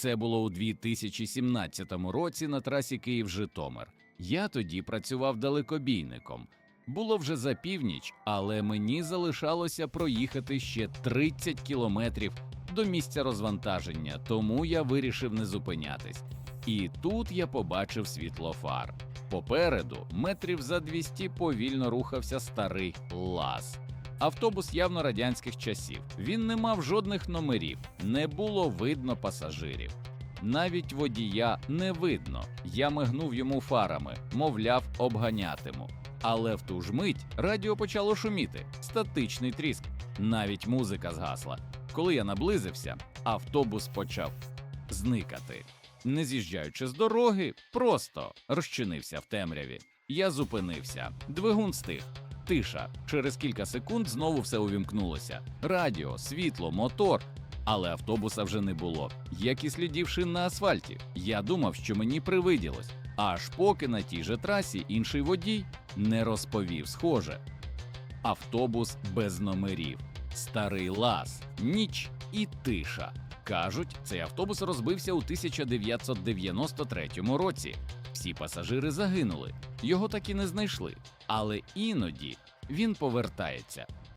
Це було у 2017 році на трасі Київ-Житомир. Я тоді працював далекобійником. Було вже за північ, але мені залишалося проїхати ще 30 кілометрів до місця розвантаження, тому я вирішив не зупинятись. І тут я побачив світлофар. Попереду, метрів за 200, повільно рухався старий лаз. Автобус явно радянських часів. Він не мав жодних номерів, не було видно пасажирів. Навіть водія не видно. Я мигнув йому фарами, мовляв, обганятиму. Але в ту ж мить радіо почало шуміти, статичний тріск. Навіть музика згасла. Коли я наблизився, автобус почав зникати. Не з'їжджаючи з дороги, просто розчинився в темряві. Я зупинився. Двигун стих. Тиша. Через кілька секунд знову все увімкнулося: радіо, світло, мотор. Але автобуса вже не було, як і слідів шин на асфальті. Я думав, що мені привиділось, аж поки на тій же трасі інший водій не розповів схоже. Автобус без номерів, старий лаз, ніч і тиша. Кажуть, цей автобус розбився у 1993 році. Всі пасажири загинули, його так і не знайшли. Але іноді він повертається